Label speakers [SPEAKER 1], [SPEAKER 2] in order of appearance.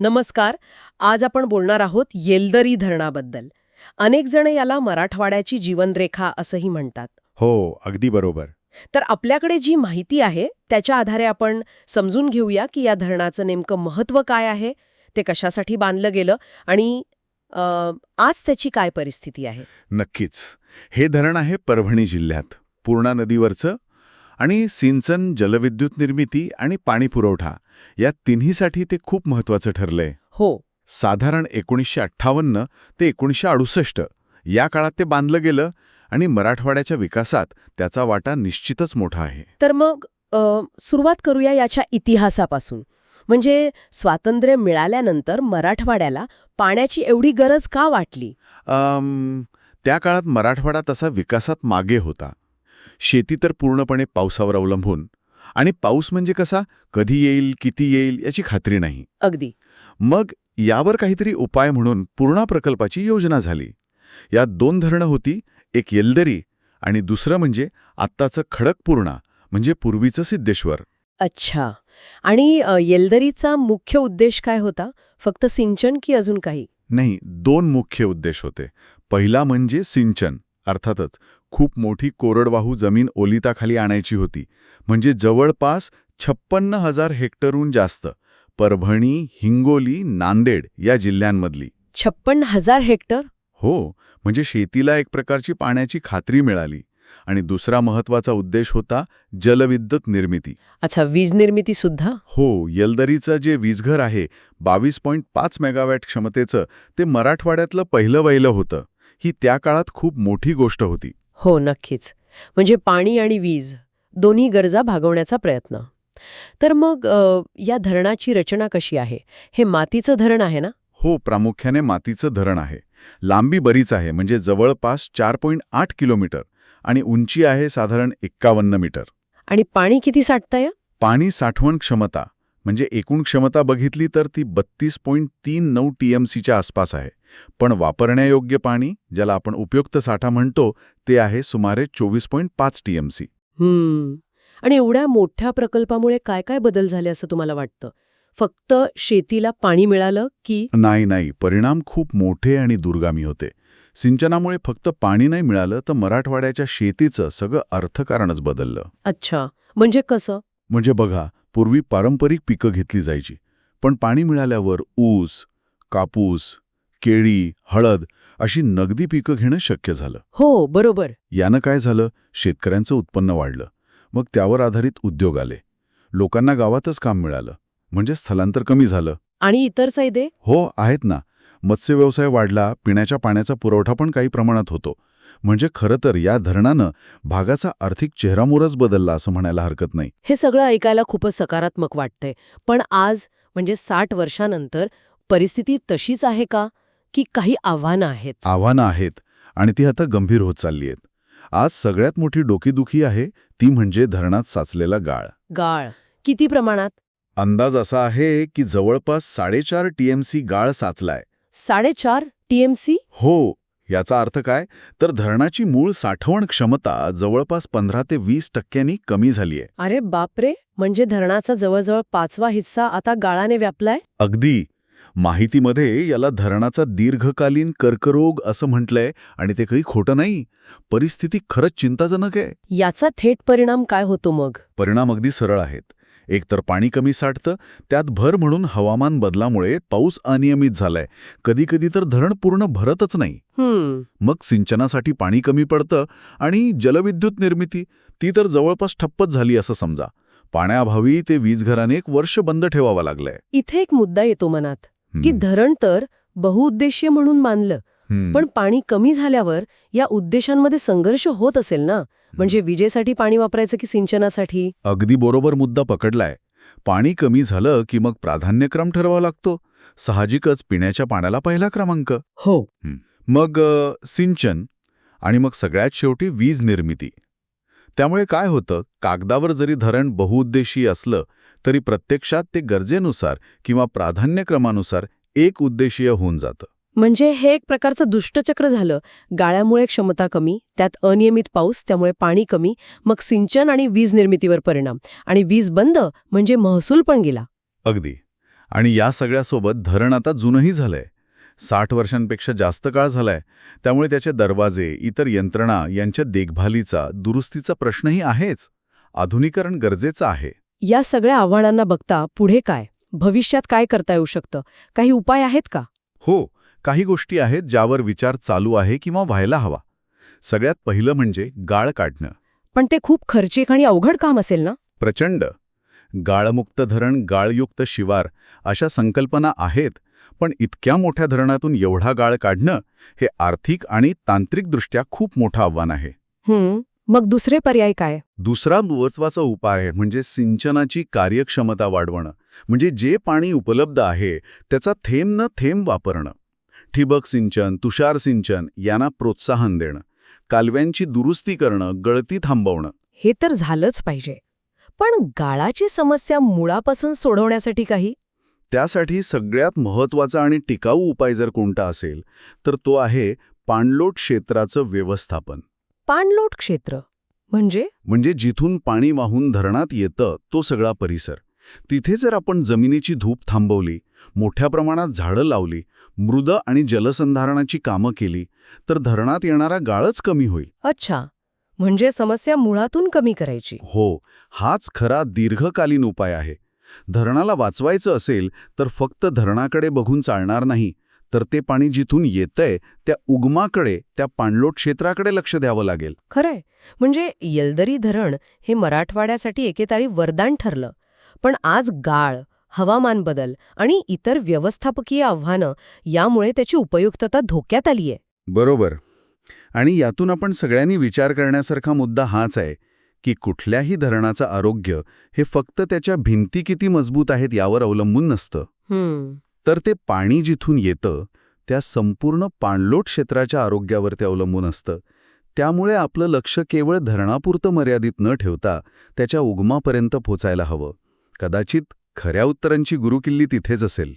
[SPEAKER 1] नमस्कार आज आपण बोलणार आहोत येलदरी धरणाबद्दल. अनेक जण याला मराठवाड्याची जीवनरेखा असंही म्हणतात.
[SPEAKER 2] हो अगदी बरोबर.
[SPEAKER 1] तर आपल्याकडे जी माहिती आहे त्याच्या आधारे आपण समजून घेऊया की या धरणाचं नेमकं महत्त्व काय आहे ते कशासाठी बांधलं गेलं आणि अ, आज त्याची काय परिस्थिती आहे?
[SPEAKER 2] नक्कीच. हे धरण आहे परभणी जिल्ह्यात पूर्णा नदीवरचं आणि सिंचन जलविद्युत निर्मिती आणि पाणी पुरवठा या तिन्हीसाठी ते खूप महत्वाचं ठरलंय.
[SPEAKER 1] हो.
[SPEAKER 2] साधारण एकोणीसशे अठ्ठावन्न ते एकोणीसशे अडुसष्ट या काळात ते बांधलं गेलं आणि मराठवाड्याच्या विकासात त्याचा वाटा निश्चितच मोठा आहे.
[SPEAKER 1] तर मग सुरुवात करूया याच्या इतिहासापासून. म्हणजे स्वातंत्र्य मिळाल्यानंतर मराठवाड्याला पाण्याची एवढी गरज का वाटली?
[SPEAKER 2] त्या काळात मराठवाडा तसा विकासात मागे होता. शेती तर पूर्णपणे पावसावर अवलंबून. आणि पाऊस म्हणजे कसा? कधी येईल किती येईल याची खात्री नाही.
[SPEAKER 1] अगदी.
[SPEAKER 2] मग यावर काहीतरी उपाय म्हणून पूर्णा प्रकल्पाची योजना झाली. यात दोन धरणं होती एक येलदरी आणि दुसरं म्हणजे आत्ताचं खडकपूर्णा म्हणजे पूर्वीचं सिद्धेश्वर.
[SPEAKER 1] अच्छा. आणि येलदरीचा मुख्य उद्देश काय होता? फक्त सिंचन की अजून काही?
[SPEAKER 2] नाही दोन मुख्य उद्देश होते. पहिला म्हणजे सिंचन अर्थातच खूप मोठी कोरडवाहू जमीन ओलिताखाली आणायची होती. म्हणजे जवळपास छप्पन्न हजार हेक्टरहून जास्त. परभणी हिंगोली नांदेड या जिल्ह्यांमधली.
[SPEAKER 1] छप्पन हजार हेक्टर?
[SPEAKER 2] हो म्हणजे शेतीला एक प्रकारची पाण्याची खात्री मिळाली. आणि दुसरा महत्त्वाचा उद्देश होता जलविद्युत निर्मिती.
[SPEAKER 1] अच्छा वीज निर्मिती सुद्धा?
[SPEAKER 2] हो येलदरीचं जे वीजघर आहे बावीस पॉईंट पाच मेगावॅट क्षमतेचं ते मराठवाड्यातलं पहिलं वहिलं होतं. ही त्या काळात खूप मोठी गोष्ट होती.
[SPEAKER 1] हो नक्कीच. म्हणजे पाणी आणि वीज दोन्ही गरजा भागवण्याचा प्रयत्न. तर मग अ, या धरणाची रचना कशी आहे? हे मातीचं धरण आहे ना?
[SPEAKER 2] हो प्रामुख्याने मातीचं धरण आहे. लांबी बरीच आहे म्हणजे जवळपास चार पॉईंट आठ किलोमीटर आणि उंची आहे साधारण एक्कावन्न मीटर.
[SPEAKER 1] आणि पाणी किती साठतंय?
[SPEAKER 2] पाणी साठवण क्षमता म्हणजे एकूण क्षमता बघितली तर ती बत्तीस पॉईंट तीन नऊ टीएमसीच्या आसपास आहे. पण वापरण्यायोग्य पाणी ज्याला आपण उपयुक्त साठा म्हणतो ते आहे सुमारे चोवीस पॉईंट पाच टीएमसी.
[SPEAKER 1] हम्म. आणि एवढ्या मोठ्या प्रकल्पामुळे काय काय बदल झाले असं तुम्हाला वाटतं? फक्त शेतीला पाणी मिळालं की?
[SPEAKER 2] नाही नाही. परिणाम खूप मोठे आणि दुर्गामी होते. सिंचनामुळे फक्त पाणी नाही मिळालं तर मराठवाड्याच्या शेतीचं सगळं अर्थकारणच बदललं.
[SPEAKER 1] अच्छा. म्हणजे कसं?
[SPEAKER 2] म्हणजे बघा पूर्वी पारंपरिक पिकं घेतली जायची. पण पाणी मिळाल्यावर ऊस कापूस केळी हळद अशी नगदी पिकं घेणं शक्य झालं.
[SPEAKER 1] हो बरोबर.
[SPEAKER 2] यानं काय झालं? शेतकऱ्यांचं उत्पन्न वाढलं. मग त्यावर आधारित उद्योग आले. लोकांना गावातच काम मिळालं. म्हणजे स्थलांतर कमी झालं.
[SPEAKER 1] आणि इतर फायदे
[SPEAKER 2] हो आहेत ना. मत्स्यव्यवसाय वाढला पिण्याच्या पाण्याचा पुरवठा पण काही प्रमाणात होतो. म्हणजे खरं तर या धरणानं भागाचा आर्थिक चेहरामोरच बदलला असं म्हणायला हरकत नाही.
[SPEAKER 1] हे सगळं ऐकायला खूपच सकारात्मक वाटतंय. पण आज म्हणजे साठ वर्षानंतर परिस्थिती तशीच आहे का? की काही आव्हानं आहेत?
[SPEAKER 2] आव्हानं आहेत आणि ती आता गंभीर होत चालली आहेत. आज सगळ्यात मोठी डोकीदुखी आहे ती म्हणजे धरणात साचलेला गाळ.
[SPEAKER 1] गाळ. किती प्रमाणात?
[SPEAKER 2] अंदाज असा आहे की जवळपास साडेचार टीएमसी गाळ साचलाय.
[SPEAKER 1] साडेचार टीएमसी?
[SPEAKER 2] हो. याचा अर्थ काय? तर धरणाची मूळ साठवण क्षमता जवळपास पंधरा ते वीस टक्क्यांनी कमी झालीय.
[SPEAKER 1] अरे बापरे! म्हणजे धरणाचा जवळजवळ पाचवा हिस्सा आता गाळाने व्यापलाय?
[SPEAKER 2] अगदी. माहितीमध्ये याला धरणाचा दीर्घकालीन कर्करोग असं म्हटलंय आणि ते काही खोटं नाही. परिस्थिती खरंच चिंताजनक आहे.
[SPEAKER 1] याचा थेट परिणाम काय होतो मग?
[SPEAKER 2] परिणाम अगदी सरळ आहेत. एकतर पाणी कमी साठतं त्यात भर म्हणून हवामान बदलामुळे पाऊस अनियमित झालाय कधीकधी तर धरण पूर्ण भरतच नाही मग सिंचनासाठी पाणी कमी पडतं आणि जलविद्युत निर्मिती ती तर जवळपास ठप्पच झाली असं समजा पाण्याअभावी ते वीजघराने एक वर्ष बंद ठेवावं लागलंय
[SPEAKER 1] इथे एक मुद्दा येतो मनात की. धरण तर बहुउद्देशीय म्हणून मानलं. पण पाणी कमी झाल्यावर या उद्देशांमध्ये संघर्ष होत असेल ना? म्हणजे विजेसाठी पाणी वापरायचं की सिंचनासाठी?
[SPEAKER 2] अगदी बरोबर मुद्दा पकडलाय. पाणी कमी झालं की मग प्राधान्यक्रम ठरवावा लागतो. साहजिकच पिण्याच्या पाण्याला पहिला क्रमांक.
[SPEAKER 1] हो.
[SPEAKER 2] मग सिंचन आणि मग सगळ्यात शेवटी वीज निर्मिती. त्यामुळे काय होतं? कागदावर जरी धरण बहुउद्देशीय असलं तरी प्रत्यक्षात ते गरजेनुसार किंवा प्राधान्यक्रमानुसार एक उद्देशीय होऊन जातं.
[SPEAKER 1] म्हणजे हे एक प्रकारचं दुष्टचक्र झालं. गाळ्यामुळे क्षमता कमी त्यात अनियमित पाऊस त्यामुळे पाणी कमी मग सिंचन आणि वीज निर्मितीवर परिणाम. आणि वीज बंद म्हणजे महसूल पण गेला.
[SPEAKER 2] अगदी. आणि या सगळ्यासोबत धरण आता जुनंही झालंय. साठ वर्षांपेक्षा जास्त काळ झालाय. त्यामुळे त्याचे दरवाजे इतर यंत्रणा यांच्या देखभालीचा दुरुस्तीचा प्रश्नही आहेच. आधुनिकरण गरजेचं आहे.
[SPEAKER 1] या सगळ्या आव्हानांना बघता पुढे काय भविष्यात काय करता येऊ शकतं? काही उपाय आहेत का?
[SPEAKER 2] हो. काही गोष्टी आहेत ज्यावर विचार चालू आहे किंवा व्हायला हवा. सगळ्यात पहिलं म्हणजे गाळ काढणं.
[SPEAKER 1] पण ते खूप खर्चिक आणि अवघड काम असेल ना?
[SPEAKER 2] प्रचंड. गाळमुक्त धरण गाळयुक्त शिवार अशा संकल्पना आहेत पण इतक्या मोठ्या धरणातून एवढा गाळ काढणं हे आर्थिक आणि तांत्रिकदृष्ट्या खूप मोठं आव्हान आहे.
[SPEAKER 1] मग दुसरे पर्याय काय?
[SPEAKER 2] दुसरा महत्त्वाचा उपाय आहे म्हणजे सिंचनाची कार्यक्षमता वाढवणं म्हणजे जे पाणी उपलब्ध आहे त्याचा थेंब न थेंब वापरणं. ठिबक सिंचन तुषार सिंचन यांना प्रोत्साहन देणं कालव्यांची दुरुस्ती करणं गळती थांबवणं.
[SPEAKER 1] हे तर झालंच पाहिजे. पण गाळाची समस्या मुळापासून सोडवण्यासाठी काही?
[SPEAKER 2] त्यासाठी सगळ्यात महत्त्वाचा आणि टिकाऊ उपाय जर कोणता असेल तर तो आहे पाणलोट क्षेत्राचं व्यवस्थापन.
[SPEAKER 1] पाणलोट क्षेत्र? म्हणजे?
[SPEAKER 2] म्हणजे जिथून पाणी वाहून धरणात येतं तो सगळा परिसर. तिथे जर आपण जमिनीची धूप थांबवली मोठ्या प्रमाणात झाडं लावली मृद आणि जलसंधारणाची कामं केली तर धरणात येणारा गाळच कमी होईल.
[SPEAKER 1] अच्छा. म्हणजे समस्या मुळातून कमी करायची.
[SPEAKER 2] हो हाच खरा दीर्घकालीन उपाय आहे. धरणाला वाचवायचं असेल तर फक्त धरणाकडे बघून चालणार नाही तर ते पाणी जिथून येतंय त्या उगमाकडे त्या पाणलोट क्षेत्राकडे लक्ष द्यावं लागेल.
[SPEAKER 1] खरंय. म्हणजे येलदरी धरण हे मराठवाड्यासाठी एकेताळी वरदान ठरलं. पण आज गाळ हवामान बदल आणि इतर व्यवस्थापकीय आव्हानं यामुळे त्याची उपयुक्तता धोक्यात आलीये.
[SPEAKER 2] बरोबर. आणि यातून आपण सगळ्यांनी विचार करण्यासारखा मुद्दा हाच आहे की कुठल्याही धरणाचं आरोग्य हे फक्त त्याच्या भिंती किती मजबूत आहेत यावर अवलंबून नसतं. तर ते पाणी जिथून येतं त्या संपूर्ण पाणलोट क्षेत्राच्या आरोग्यावर ते अवलंबून असतं. त्यामुळे आपलं लक्ष केवळ धरणापुरतं मर्यादित न ठेवता त्याच्या उगमापर्यंत पोचायला हवं. कदाचित खऱ्या उत्तरांची गुरुकिल्ली तिथेच असेल.